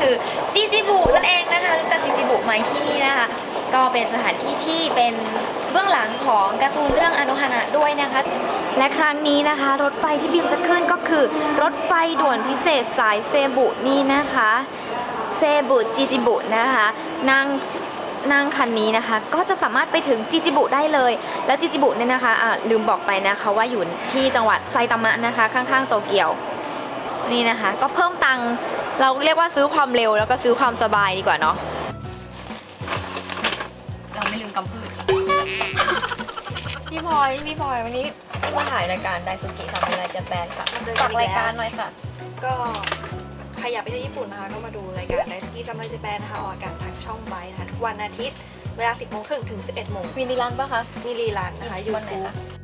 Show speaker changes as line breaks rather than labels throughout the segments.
คือจิจิบุนั่นเองนะคะรู้จักจิจิบุไหมที่นี่นะคะก็เป็นสถานที่ที่เป็นเบื้องหลังของการ์ตูนเรื่องอนุฮานะด้วยนะคะ และครั้งนี้นะคะ รถไฟที่บิมจะขึ้นก็คือ รถไฟด่วนพิเศษสายเซบุนี่นะคะเซบุจิจิบุนะคะนั่งนั่งคันนี้นะคะ ก็จะสามารถไปถึงจิจิบุได้เลย แล้วจิจิบุเนี่ยนะคะอะลืมบอกไปนะคะว่าอยู่ที่จังหวัดไซตามะนะคะ ข้างๆโตเกียวนี่นะคะ ก็เพิ่มตัง เราเรียกว่าซื้อความเร็วแล้วก็ซื้อความสบายดีกว่าเนาะเราไม่ลืมกำพืชค่ะพี่พลอยพี่พลอยวันนี้มาถ่ายรายการไดซุกิทำเป็นรายการแบรนด์ค่ะ
มาเจอกัน
ฝาก
อีกแล้ว
รายการหน่อยค่ะ
ก็ใครอยากไปเที่ยวญี่ปุ่นนะคะ ก็มาดูรายการไ s สกีซัมเมอร์เจแปนนะคะออกอากาศทางช่องไบนะคะทุกวันอาทิตย์เวลา 10โมงครึ่งถึง 11โมง
วินิรันปะคะ
มีรีลันนะคะยู
วันไหน
ทูบ
คะ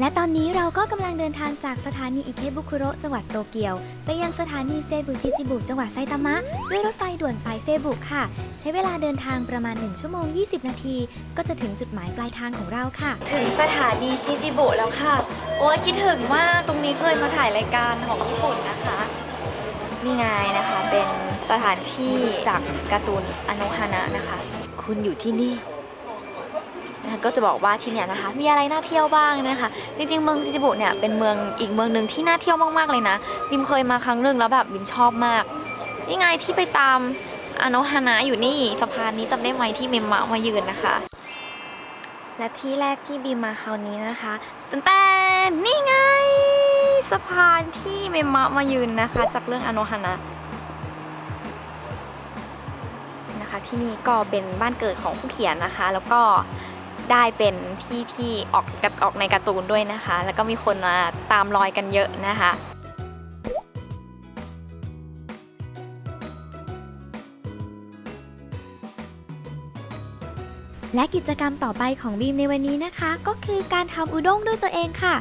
และตอนนี้เราก็กำลังเดินทางจากสถานีอิเคบุคุโระจังหวัดโตเกียว ไปยังสถานีเซบุจิจิบุจังหวัดไซตามะ ด้วยรถไฟด่วนสายเซบุค่ะ ใช้เวลาเดินทางประมาณ 1 ชั่วโมง 20 นาที ก็จะถึงจุดหมายปลายทางของเราค่ะ
ถึงสถานีจิจิบุแล้วค่ะ โอ้ยคิดถึงมากตรงนี้เคยมาถ่ายรายการของญี่ปุ่นนะคะนี่ไงนะคะเป็นสถานที่จากการ์ตูนอโนฮานะนะคะ คุณอยู่ที่นี่ นะคะก็จะบอกว่าที่เนี่ยนะคะมีอะไรน่าเที่ยวบ้างนะคะจริงๆเมืองจิจิบุเนี่ยเป็นเมืองอีกเมืองหนึ่งที่น่าเที่ยวมากๆเลยนะบิมเคยมาครั้งหนึ่งแล้วแบบบิมชอบมากนี่ไงที่ไปตามอโนฮานะอยู่นี่สะพานนี้จำได้ไหมที่เมมมะมายืนนะคะ และที่แรกที่บีมมาคราวนี้นะคะตั้งแต่นี่ไงสะพานที่เมมะมายืนนะคะ จากเรื่องอโนฮานะนะคะที่นี่ก็เป็นบ้านเกิดของผู้เขียนนะคะ แล้วก็ ได้เป็นที่ที่ออกออกในการ์ตูนด้วยนะคะ แล้วก็มีคนมาตามรอยกันเยอะนะคะ
และกิจกรรมต่อไปของบีมในวันนี้นะคะ ก็คือการทำอุด้งด้วยตัวเองค่ะ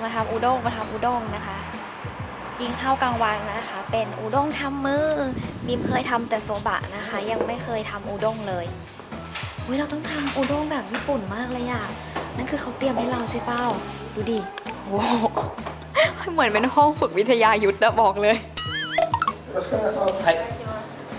มาทำอุด้งมาทำอุด้งนะคะ กินข้าวกลางวันนะคะ เป็นอุด้งทำมือบีมเคยทำแต่โซบะนะคะ ยังไม่เคยทำอุด้งเลย อุ้ยเราต้องทำอุด้งแบบญี่ปุ่นมากเลยอะนั่นคือเขาเตรียมให้เราใช่เป้าดูดิโอ้โหเหมือนเป็นห้องฝึกวิทยายุทธ์อะบอกเลย
はい、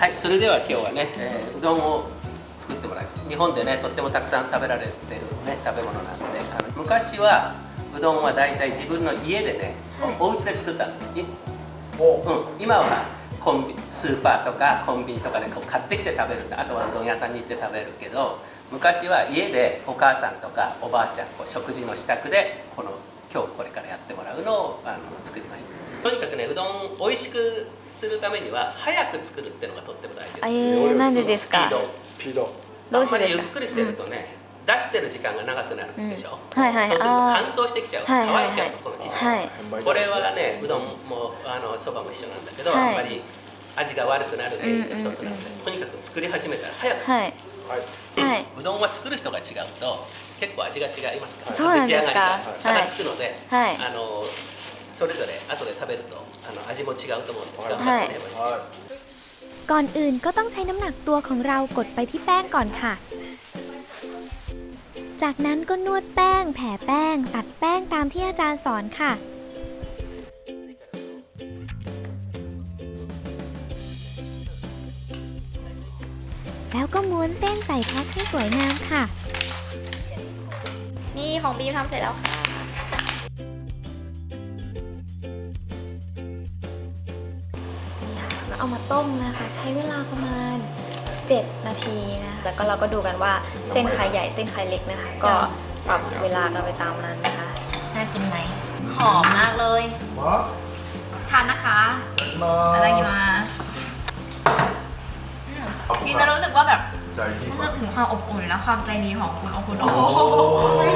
はい、それでは今日はね、えーうどんを作ってもらいます日本でねとってもたくさん食べられてる、ね、食べ物なのであの昔はうどんは大体自分の家でね、お家で作ったんですいうん、今は コンビスーパーとかコンビニとかでこう買ってきて食べる。んだあとはうどん屋さんに行って食べるけど昔は家でお母さんとかおばあちゃんこう食事の支度でこの今日これからやってもらうのをあの作りました。とにかくねうどん美味しくするためには早く作るっていうのがとっても大事です。
えー、なんでですか？
スピード。
スピード。
どうしてですか
ゆっくりしてるとね、出してる時間が長くなるでしょ、
うんはいはい
そうすると
あー
乾燥してきちゃう、
はいはいはい
乾いちゃうのこの生地が、
はい
これはねうどんもあのそばも一緒なんだけど、
はい
あんまり味が悪くなる原因の一つなので、
うんうんうん
とにかく作り始めたら早く作る、
はい
はい、
はいう
どんは作る人が違うと結構味が違いますから
そうなんですか
出来上がりが差がつくので、
はい
あのそれぞれ後で食べるとあの味も違うと思うんで頑
はい
張ってね、美味しい
は
ก่อนอื่นก็ต้องใช้น้ำหนักตัวของเรากดไปที่แป้งก่อนค่ะ จากนั้นก็นวดแป้ง แผ่แป้ง ตัดแป้งตามที่อาจารย์สอนค่ะ แล้วก็ม้วนเส้นใส่แพ็คให้สวยงามค่ะ
นี่ของบีมทำเสร็จแล้วค่ะนี่ค่ะแล้วเอามาต้มนะคะ ใช้เวลาประมาณ 7 นาทีนะแล้วก็เราก็ดูกันว่าเส้นไข่ใหญ่เส้นไข่เล็กนะคะ ก็ปรับเวลากันไปตามนั้นนะคะ น่ากินไหม หอมมากเลย ทานนะคะอะไรกินมากินจะรู้สึกว่าแบบรู้สึกถึงความอบอุ่นและความใจดีของคุณโอคุณโอ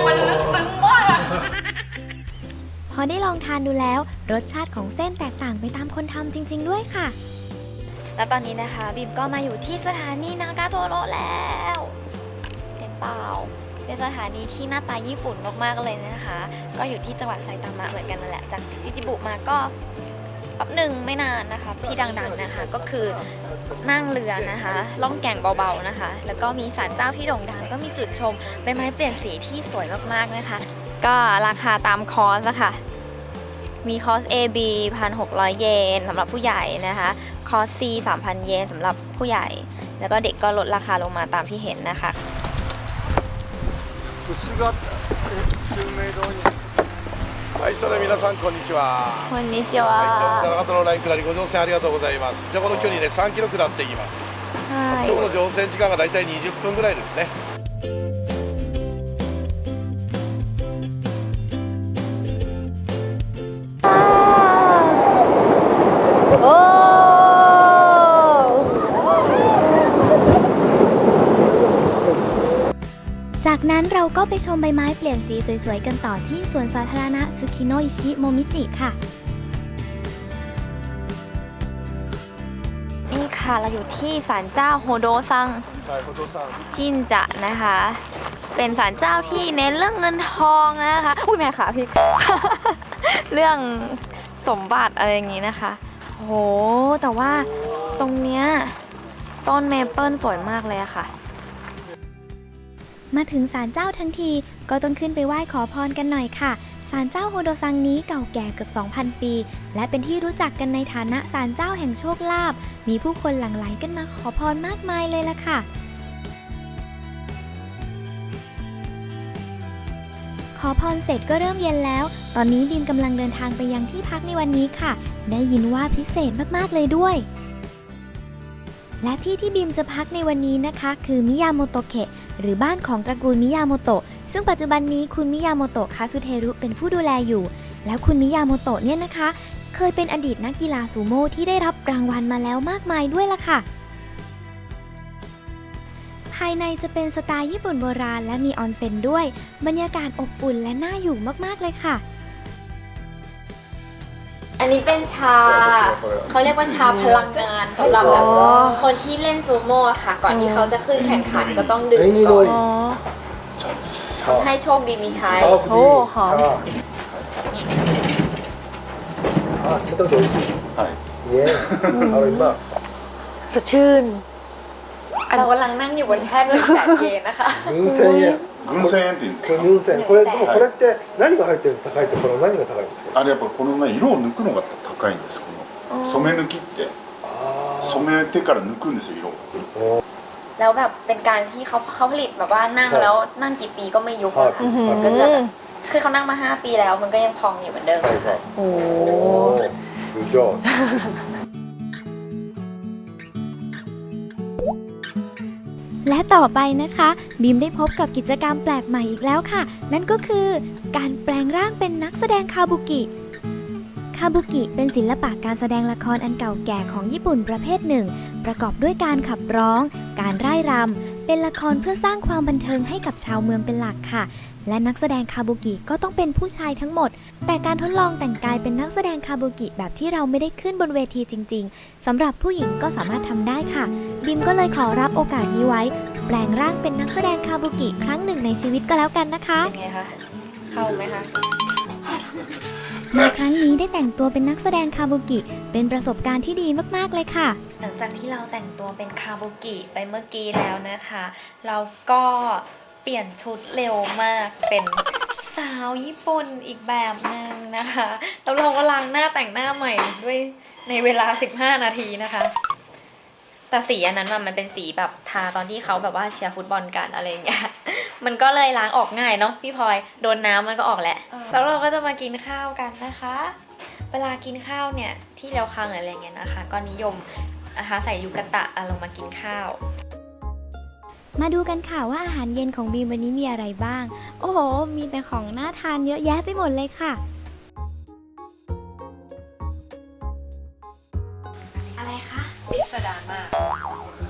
มันลึกซึ้งมาก
พอได้ลองทานดูแล้ว รสชาติของเส้นแตกต่างไปตามคนทำจริง ๆ ด้วยค่ะ
แล้วตอนนี้นะคะบิมก็มาอยู่ที่สถานีนากาโทโร่แล้วเห็นเปล่าเป็นสถานีที่หน้าตาญี่ปุ่นมากๆเลยนะคะ ก็อยู่ที่จังหวัดไซตามะเหมือนกันนั่นแหละ จากจิจิบุมาก็แป๊บหนึ่งไม่นานนะคะที่ดังๆนะคะก็คือนั่งเรือนะคะ ล่องแก่งเบาๆนะคะ แล้วก็มีศาลเจ้าที่โด่งดังก็มีจุดชมใบไม้เปลี่ยนสีที่สวยมากๆนะคะ ก็ราคาตามคอร์สอะค่ะมีคอร์ส A B 1,600 เยนสำหรับผู้ใหญ่นะคะ คอร์ส C 3,000 เยนสำหรับผู้ใหญ่ แล้วก็เด็กก็ลดราคาลงมาตามที่เห็นนะคะ
はい、それでは皆さんこんにちは。
คนนี้จิว
はい、じゃあ長野のライン下りご乗船ありがとうございます。じゃあこの距離ね3キロ下っていきます。
ใช่
今日の乗船時間がだいたい20分ぐらいですね。
จากนั้นเราก็ไปชมใบไม้เปลี่ยนสีสวยๆ กันต่อที่สวนสาธารณะซุคิโนอิชิโมมิจิค่ะ
นี่ค่ะเราอยู่ที่ศาลเจ้าโฮโดซังจินจะนะคะ เป็นศาลเจ้าที่เน้นเรื่องเงินทองนะคะ อุ้ยแม่ขาพี่ เรื่องสมบัติอะไรอย่างนี้นะคะ โห แต่ว่าตรงเนี้ยต้นเมเปิลสวยมากเลยค่ะ
มาถึงศาลเจ้าทั้งทีก็ต้องขึ้นไปไหว้ขอพรกันหน่อยค่ะศาลเจ้าโฮโดซังนี้เก่าแก่เกือบ 2,000 ปี และเป็นที่รู้จักกันในฐานะศาลเจ้าแห่งโชคลาภมีผู้คนหลั่งไหลกันมาขอพรมากมายเลยล่ะค่ะขอพรเสร็จก็เริ่มเย็นแล้ว ตอนนี้ดิมกำลังเดินทางไปยังที่พักในวันนี้ค่ะ ได้ยินว่าพิเศษมาก ๆ เลยด้วย และที่ที่บิมจะพักในวันนี้นะคะ คือมิยาโมโตเคะหรือบ้านของตระกูลมิยาโมโตะซึ่งปัจจุบันนี้คุณมิยาโมโตะคาซุเทรุเป็นผู้ดูแลอยู่ แล้วคุณมิยาโมโตะเนี่ยนะคะ เคยเป็นอดีตนักกีฬาซูโม่ที่ได้รับรางวัลมาแล้วมากมายด้วยล่ะค่ะ ภายในจะเป็นสไตล์ญี่ปุ่นโบราณและมีออนเซ็นด้วย บรรยากาศอบอุ่นและน่าอยู่มากๆเลยค่ะ
อันนี้เป็นชาเขาเรียกว่าชาพลังงานสำหรับแบบคนที่เล่นซูโม่ค่ะ ก่อนที่เขาจะขึ้นแข่งขันก็ต้องดื่มก่อนให้โชคดีมีชัย
โอ้
หอม
อะไม่ต้องดนสิเย้อร่อยมาก
สดชื่น
เรากำลังนั่งอยู่บนแท่นเรืนแสงเย็นนะคะ
群千円
って言うんです
これ群千。これでもこれって何が入ってるんですか高いところ何が高いんですか。
かあれやっぱこのね色を抜くのが高いんですこの染め抜きって
あ
染めてから抜くんですよ色を
แล้วแบบเป็นการที่เขาเขาผลิตแบบว่านั่งแล้วนั่งกี่ปีก็ไม่ยุบ
はい
อะค่ะ
はい
ก็จะแบบคือเขานั่งมา 5 ปีแล้วมันก็ยังพองอยู่เหมือนเดิม
はいはい。おお。グッジ
และต่อไปนะคะ บีมได้พบกับกิจกรรมแปลกใหม่อีกแล้วค่ะ นั่นก็คือการแปลงร่างเป็นนักแสดงคาบุกิคาบุกิเป็นศิลปะการแสดงละครอันเก่าแก่ของญี่ปุ่นประเภทหนึ่ง ประกอบด้วยการขับร้อง การร่ายรำ เป็นละครเพื่อสร้างความบันเทิงให้กับชาวเมืองเป็นหลักค่ะ และนักแสดงคาบุกิก็ต้องเป็นผู้ชายทั้งหมด แต่การทดลองแต่งกายเป็นนักแสดงคาบุกิแบบที่เราไม่ได้ขึ้นบนเวทีจริง ๆสำหรับผู้หญิงก็สามารถทำได้ค่ะ บิมก็เลยขอรับโอกาสนี้ไว้ แปลงร่างเป็นนักแสดงคาบุกิครั้งหนึ่งในชีวิตก็แล้วกันนะคะ
เป็นไงคะ เข้าไหมคะ
ในครั้งนี้ได้แต่งตัวเป็นนักแสดงคาบุกิ เป็นประสบการณ์ที่ดีมากๆเลยค่ะ
หลังจากที่เราแต่งตัวเป็นคาบุกิไปเมื่อกี้แล้วนะคะ เราก็เปลี่ยนชุดเร็วมากเป็นสาวญี่ปุ่นอีกแบบหนึ่งนะคะ แล้วเราก็ล้างหน้าแต่งหน้าใหม่ด้วยในเวลา 15 นาทีนะคะ แต่สีอันนั้นน่ะมันเป็นสีแบบทาตอนที่เขาแบบว่าเชียร์ฟุตบอลกันอะไรอย่างเงี้ย มันก็เลยล้างออกง่ายเนาะพี่พลอยโดนน้ำมันก็ออกแหละ แล้วเราก็จะมากินข้าวกันนะคะ เวลากินข้าวเนี่ยที่เราคังอะไรเงี้ยนะคะ ก็นิยมนะคะใส่ยูกะตะอะลงมากินข้าว
มาดูกันค่ะว่าอาหารเย็นของบีมวันนี้มีอะไรบ้าง โอ้โห มีแต่ของน่าทานเยอะแยะไปหมดเลยค่ะ
อะไรคะ
พิสดารมาก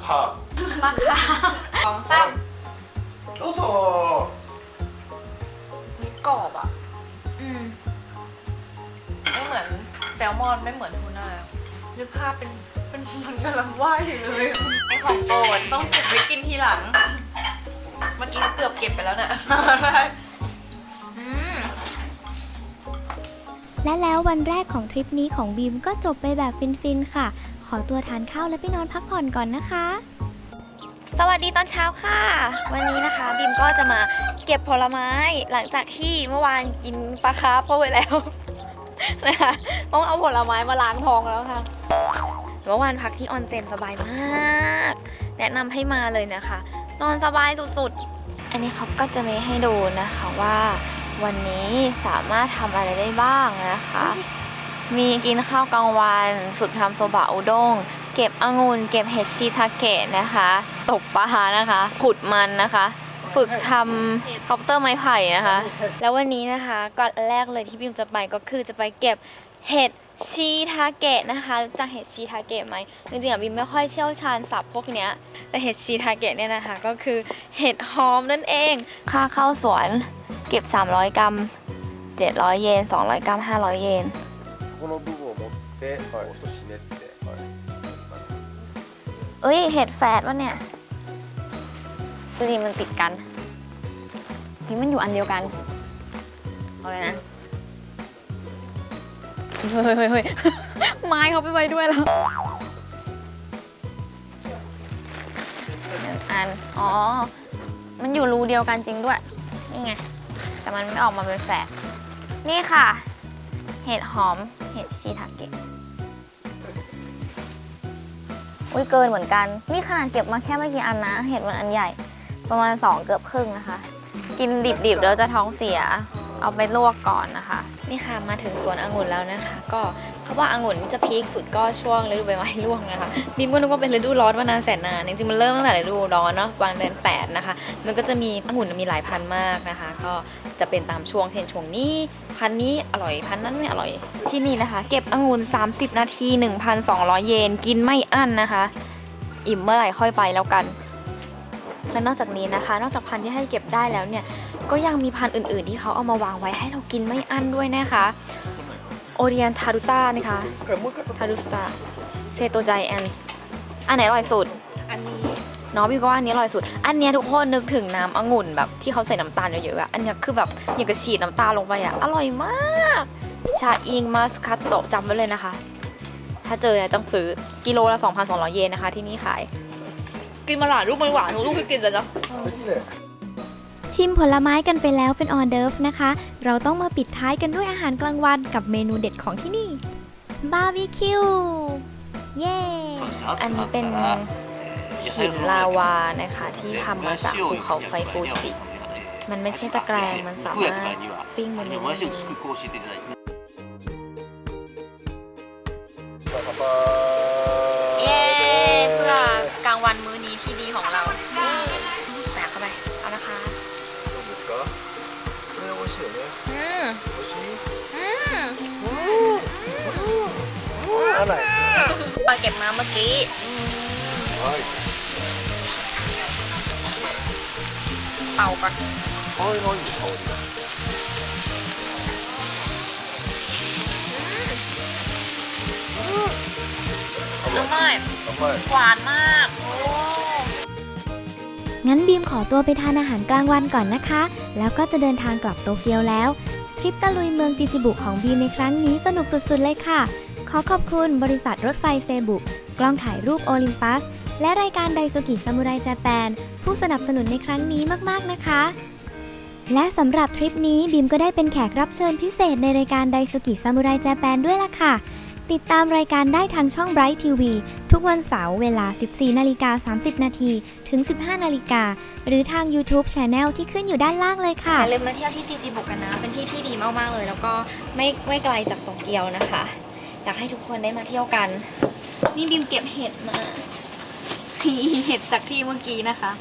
ขามมะขามสองสา
มโอ้โหมั
นกรอบอะ
อืม
ไม่เหมือนแซลมอนไม่เหมือนทูน่านึกภาพเป็นเป็นมันกำลังว่ายอยู่เลย
ไอของโปรด
ต้องเก็บไว้กินทีหลัง เมื่อกี้เกือบเก็บไปแล้วเน่ะ
อ
และแล้ววันแรกของทริปนี้ของบีมก็จบไปแบบฟินๆค่ะ ขอตัวทานข้าวและไปนอนพักผ่อนก่อนนะคะ
สวัสดีตอนเช้าค่ะ วันนี้นะคะ บิมก็จะมาเก็บผลไม้หลังจากที่เมื่อวานกินปลาคาร์ฟเข้าไปแล้วนะคะต้องเอาผลไม้มาล้างท้องแล้วค่ะเมื่อวานพักที่ออนเซ็นสบายมาก แนะนำให้มาเลยนะคะ นอนสบายสุดๆ อันนี้เขาก็จะมีให้ดูนะคะว่าวันนี้สามารถทำอะไรได้บ้างนะคะ มีกินข้าวกลางวัน ฝึกทำโซบะอุด้ง เก็บองุ่น เก็บเห็ดชีทาเกะนะคะ ตกปลานะคะ ขุดมันนะคะ ฝึกทำคอปเตอร์ไม้ไผ่นะคะ แล้ววันนี้นะคะก่อนแรกเลยที่บิมจะไปก็คือจะไปเก็บเห็ดชีทาเกะนะคะรู้จักเห็ดชีทาเกะไหมจริงๆอะบิมไม่ค่อยเชี่ยวชาญศัพท์พวกเนี้ยแต่เห็ดชีทาเกะเนี่ยนะคะ ก็คือเห็ดหอมนั่นเอง ค่าเข้าสวนเก็บ 300 กรัม700 เยน 200 กรัม 500 เยน
この部分を持って、こうひねって、はい
เอ้ย เห็ดแฝดวะเนี่ยดูดิมันติดกันนี่มันอยู่อันเดียวกัน เอาเลยนะ เฮ้ยเฮ้ยเฮ้ย ไม้เขาไปไว้ด้วยแล้วหนึ่งอัน อ๋อ มันอยู่รูเดียวกันจริงด้วย นี่ไง แต่มันไม่ออกมาเป็นแฝด นี่ค่ะ เห็ดหอม เห็ดชีทาเกะอุ้ยเกินเหมือนกัน นี่ขนาดเก็บมาแค่ไม่กี่อันนะ เห็ดมันอันใหญ่ ประมาณ 2 เกือบครึ่งนะคะ กินดิบๆแล้วจะท้องเสีย เอาไปลวกก่อนนะคะ นี่ค่ะมาถึงสวนองุ่นแล้วนะคะ ก็เขาว่าองุ่นจะพีคสุดก็ช่วงฤดูใบไม้ร่วงนะคะบิมก็นึกว่าเป็นฤดูร้อนมานานแสนนานจริงๆมันเริ่มตั้งแต่ฤดูร้อนเนาะวางเดือน8นะคะ มันก็จะมีองุ่นมีหลายพันมากนะคะ ก็จะเป็นตามช่วงเช่นช่วงนี้พันนี้อร่อยพันนั้นไม่อร่อยที่นี่นะคะ เก็บองุ่น 30 นาที 1,200 เยนกินไม่อั้นนะคะ อิ่มเมื่อไหร่ค่อยไปแล้วกันและนอกจากนี้นะคะ นอกจากพันธุ์ที่ให้เก็บได้แล้วเนี่ย ก็ยังมีพันธุ์อื่นๆ ที่เขาเอามาวางไว้ให้เรากินไม่อั้นด้วยนะคะโอเรียนทารุต้านะคะทารุสตาเซโตไจแอนส์อันไหนอร่อยสุด
อันนี้
เนาะพี่ก็ว่าอันนี้อร่อยสุด อันเนี้ยทุกคนนึกถึงน้ำองุ่นแบบที่เขาใส่น้ำตาลเยอะๆอะอันเนี้ยคือแบบอย่างกับฉีดน้ำตาลลงไปอะอร่อยมาก ชาอิงมาสคัตโตะจำไว้เลยนะคะ ถ้าเจออะต้องซื้อกิโลละ 2,200 เยนนะคะที่นี่ขาย กินมาหลายลูกมันหวานทุกลูกที่กินเลยนะ
ชิมผลไม้กันไปแล้วเป็นออเดิร์ฟนะคะ เราต้องมาปิดท้ายกันด้วยอาหารกลางวันกับเมนูเด็ดของที่นี่ บาร์บีคิว เย้
อันนี้เป็นหินลาวานะคะ ที่ทำมาจากภูเขาไฟฟูจิ มันไม่ใช่ตะแกรงมันสามารถปิ้งบนนี้ ปลาเก็บมาเมื่อกี้เป่าก่อน
โอ้ยโอ้ยโอ้ย
น้ำมั
น
หวานมาก
งั้นบีมขอตัวไปทานอาหารกลางวันก่อนนะคะ แล้วก็จะเดินทางกลับโตเกียวแล้ว ทริปตะลุยเมืองจิจิบุของบีมในครั้งนี้สนุกสุดๆเลยค่ะ ขอขอบคุณบริษัทรถไฟเซบุ กล้องถ่ายรูปโอลิมปัส และรายการไดซุกิซามูไรจแปน ผู้สนับสนุนในครั้งนี้มาก ๆ นะคะ และสำหรับทริปนี้บีมก็ได้เป็นแขกรับเชิญพิเศษในรายการไดซุกิซามูไรจแปนด้วยล่ะค่ะ ติดตามรายการได้ทางช่อง Bright TV ทุกวันเสาร์เวลา 14นาฬิกา30 นาทีถึง 15นาฬิกาหรือทาง YouTube Channel ที่ขึ้นอยู่ด้านล่างเลยค่ะ
อย่าลืมมาเที่ยวที่จีจีบุกกันนะ เป็นที่ที่ดีมากๆเลย แล้วก็ไม่ไม่ไกลจากโตเกียวนะคะ อยากให้ทุกคนได้มาเที่ยวกัน นี่บิมเก็บเห็ดมาเห็ดจากที่เมื่อกี้นะคะ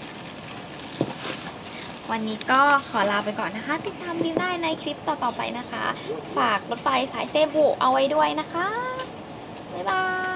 วันนี้ก็ขอลาไปก่อนนะคะ ติดตามบิมได้ในคลิปต่อๆไปนะคะ ฝากรถไฟสายเซบุเอาไว้ด้วยนะคะ บ๊ายบาย